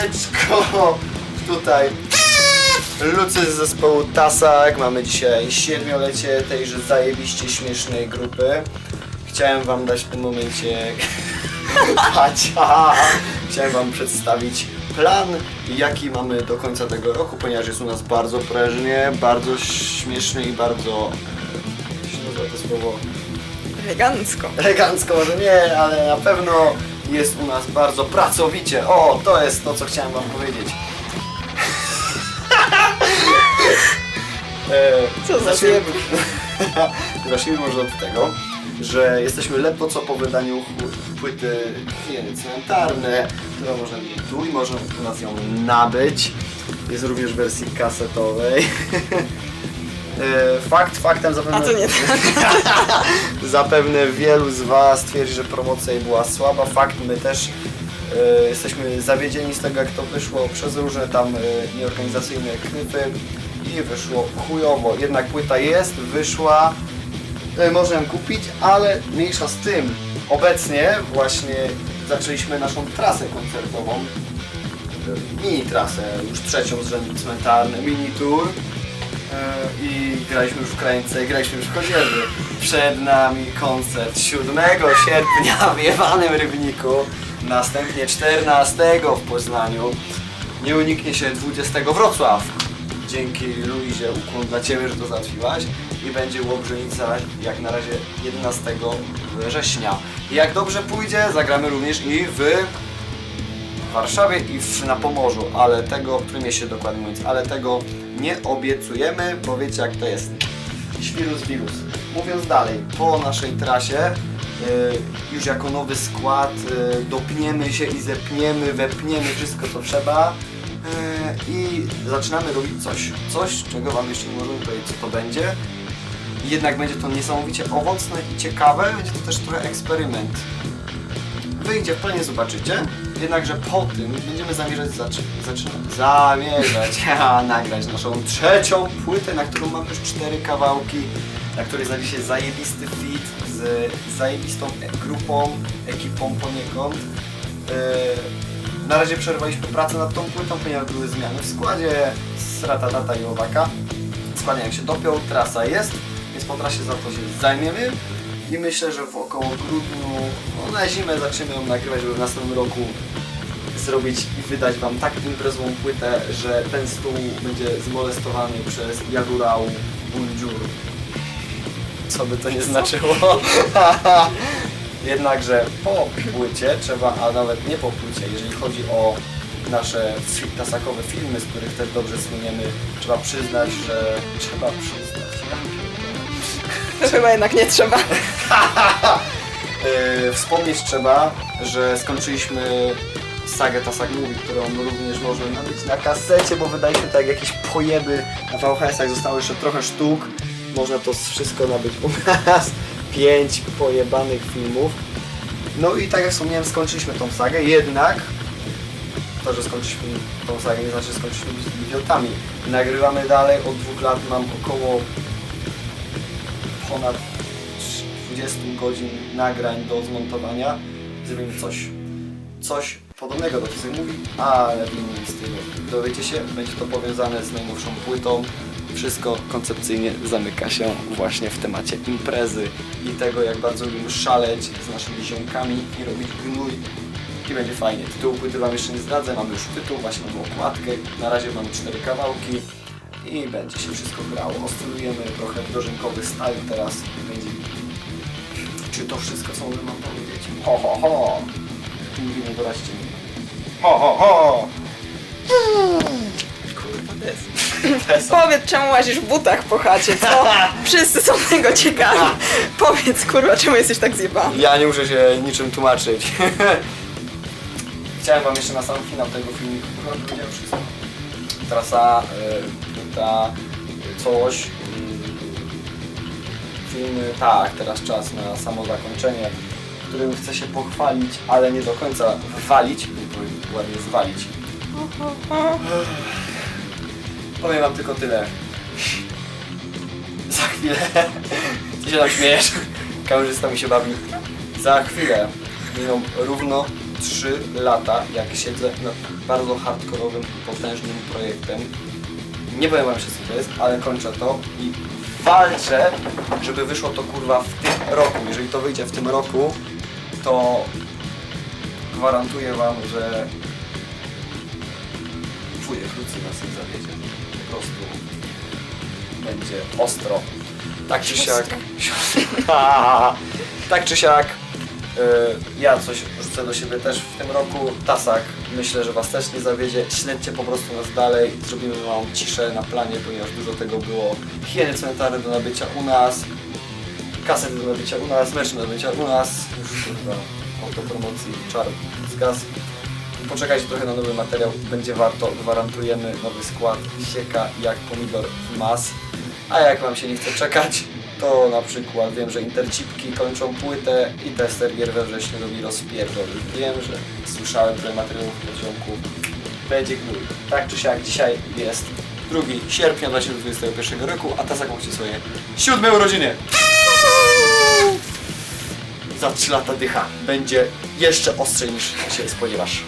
Siemaneczko! Tutaj Lucy z zespołu Tasak. Mamy dzisiaj siedmiolecie tejże zajebiście śmiesznej grupy. Chciałem wam dać w tym momencie Pacia. Chciałem wam przedstawić plan, jaki mamy do końca tego roku, ponieważ jest u nas bardzo prężnie, bardzo śmiesznie i bardzo... Jak się nazywa to słowo? Elegancko. Elegancko może nie, ale na pewno jest u nas bardzo pracowicie. O, to jest to, co chciałem wam powiedzieć. e, Co za zacznijmy, zjeb. zacznijmy może od tego, że jesteśmy ledwo co po wydaniu płyty Hieny Cmentarne, którą mieć tu i można u nas ją nabyć. Jest również w wersji kasetowej. E, Fakt faktem zapewne... A to nie tak. Zapewne wielu z Was twierdzi, że promocja jej była słaba. Fakt, my też e, jesteśmy zawiedzieni z tego, jak to wyszło przez różne tam e, nieorganizacyjne knyfy i wyszło chujowo. Jednak płyta jest, wyszła, e, można ją kupić, ale mniejsza z tym. Obecnie właśnie zaczęliśmy naszą trasę koncertową. e, Mini trasę, już trzecią z rzędu cmentarny, mini tour. E, i graliśmy już w Krańce, graliśmy już w Chodzieży. Przed nami koncert 7 sierpnia w Jewanym Rybniku, następnie 14 w Poznaniu. Nie uniknie się 20 Wrocław. Dzięki Luizie, ukłon dla Ciebie, że to załatwiłaś. I będzie Łobrzynica jak na razie 11 września. Jak dobrze pójdzie, zagramy również i w w Warszawie i w, na Pomorzu, ale tego, w którym mieście dokładnie mówiąc, ale tego nie obiecujemy, bo wiecie jak to jest. Świrus wirus. Mówiąc dalej, po naszej trasie y, już jako nowy skład y, dopniemy się i zepniemy, wepniemy wszystko co trzeba y, i zaczynamy robić coś. Coś, czego Wam jeszcze nie możemy powiedzieć co to będzie. Jednak będzie to niesamowicie owocne i ciekawe, będzie to też trochę eksperyment wyjdzie, w zobaczycie. Jednakże po tym będziemy zamierzać zaczy- zaczynać zamierzać a, nagrać naszą trzecią płytę, na którą mamy już cztery kawałki, na której znajdzie się zajebisty fit z zajebistą e- grupą, ekipą poniekąd. Yy, na razie przerwaliśmy pracę nad tą płytą, ponieważ były zmiany w składzie z Ratatata i Owaka. Składniak się dopiął, trasa jest, więc po trasie za to się zajmiemy. I myślę, że w około grudniu, no na zimę zaczniemy ją nagrywać, żeby w następnym roku zrobić i wydać Wam tak imprezową płytę, że ten stół będzie zmolestowany przez Jagurał Bunjur. Co by to nie znaczyło. Jednakże po płycie trzeba, a nawet nie po płycie, jeżeli chodzi o nasze tasakowe filmy, z których też dobrze słyniemy, trzeba przyznać, że trzeba przyznać. Chyba jednak nie trzeba. Yy, wspomnieć trzeba, że skończyliśmy sagę Tasak Movie, którą również można nabyć na kasecie, bo wydaliśmy tak jakieś pojeby na VHS-ach, zostało jeszcze trochę sztuk. Można to wszystko nabyć u nas. Pięć pojebanych filmów. No i tak jak wspomniałem, skończyliśmy tą sagę, jednak to, że skończyliśmy tą sagę nie znaczy, że skończyliśmy być idiotami. Nagrywamy dalej, od dwóch lat mam około ponad 20 godzin nagrań do zmontowania. Zrobimy coś, coś podobnego do Kisek Mówi, ale w innym stylu. Dowiecie się, będzie to powiązane z najnowszą płytą. Wszystko koncepcyjnie zamyka się właśnie w temacie imprezy i tego, jak bardzo lubimy szaleć z naszymi ziomkami i robić gnój. I będzie fajnie. Tytuł płyty Wam jeszcze nie zdradzę, mamy już tytuł, właśnie mamy okładkę. Na razie mamy cztery kawałki i będzie się wszystko grało. Oscylujemy trochę dożynkowy style teraz. Będzie czy to wszystko, co wam powiedzieć? Ho, ho, ho! Mówimy, doraźcie mi. Ho, ho, ho! Kurwa, des. Powiedz, czemu łazisz w butach po chacie, co? Wszyscy są tego ciekawi. Powiedz, kurwa, czemu jesteś tak zjebany? Ja nie muszę się niczym tłumaczyć. Chciałem wam jeszcze na sam finał tego filmiku powiedziałem wszystko. Trasa, y, coś. y, Filmy, tak, teraz czas na samo zakończenie, którym chcę się pochwalić, ale nie do końca walić, bo ładnie zwalić. Powiem wam tylko tyle. Za chwilę. Ty się tam śmiejesz. Kamerzysta mi się bawi. Za chwilę miną równo 3 lata, jak siedzę nad bardzo hardkorowym i potężnym projektem. Nie powiem wam co to jest, ale kończę to i walczę, żeby wyszło to kurwa w tym roku. Jeżeli to wyjdzie w tym roku, to gwarantuję wam, że wujek Lucy nas nie zawiedzie. Po prostu będzie ostro. Tak czy siak. tak czy siak. y, ja coś do siebie też w tym roku. Tasak, myślę, że Was też nie zawiedzie. Śledźcie po prostu nas dalej. Zrobimy małą ciszę na planie, ponieważ dużo tego było. Hieny cmentarne do nabycia u nas. Kasety do nabycia u nas, merch do nabycia u nas. Już kurwa, autopromocji czar zgasł. Poczekajcie trochę na nowy materiał, będzie warto, gwarantujemy nowy skład, sieka jak pomidor w mas. A jak Wam się nie chce czekać, to na przykład wiem, że Intercipki kończą płytę i tester gier we wrześniu robi rozpierdol. Wiem, że słyszałem trochę materiałów w pociągu. Będzie gnój. Tak czy siak, dzisiaj jest 2 sierpnia 2021 roku, a ta zakończy swoje siódme urodziny. Za 3 lata dycha. Będzie jeszcze ostrzej niż się spodziewasz.